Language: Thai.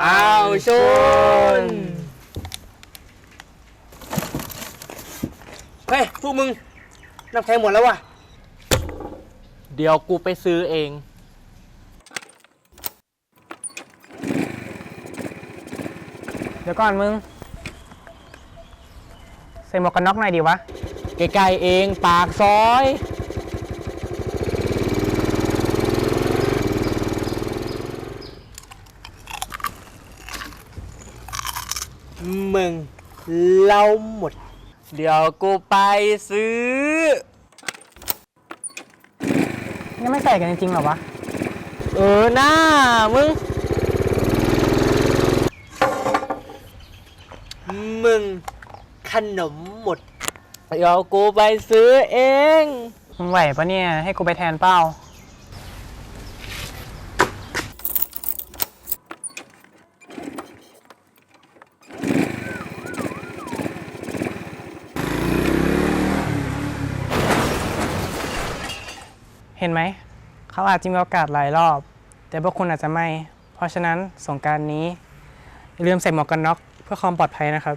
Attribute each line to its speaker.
Speaker 1: อ้าวชน เฮ้ย พวกมึงน้ำแข็งหมดแล้วว่ะ
Speaker 2: เดี๋ยวกูไปซื้อเอง
Speaker 3: เดี๋ยวก่อนมึงใส่หมวกกันน็อกหน่อยดีวะ
Speaker 2: ใกล้ๆเองปากซอย
Speaker 1: มึงเราหมด
Speaker 2: เดี๋ยวกูไปซื้อ
Speaker 3: ยังไม่ใส่กันจริงๆเหรอวะ
Speaker 2: เออหน้ามึง
Speaker 1: มึงขนมหมด
Speaker 2: เดี๋ยวกูไปซื้อเอง
Speaker 3: มึงไหวปะเนี่ย ให้กูไปแทนเป้า เห็นไหม เขาอาจจะมีโอกาสหลายรอบ แต่พวกคุณอาจจะไม่ เพราะฉะนั้นสงการนี้อย่าลืมใส่หมวกกันน็อกเพื่อความปลอดภัยนะครับ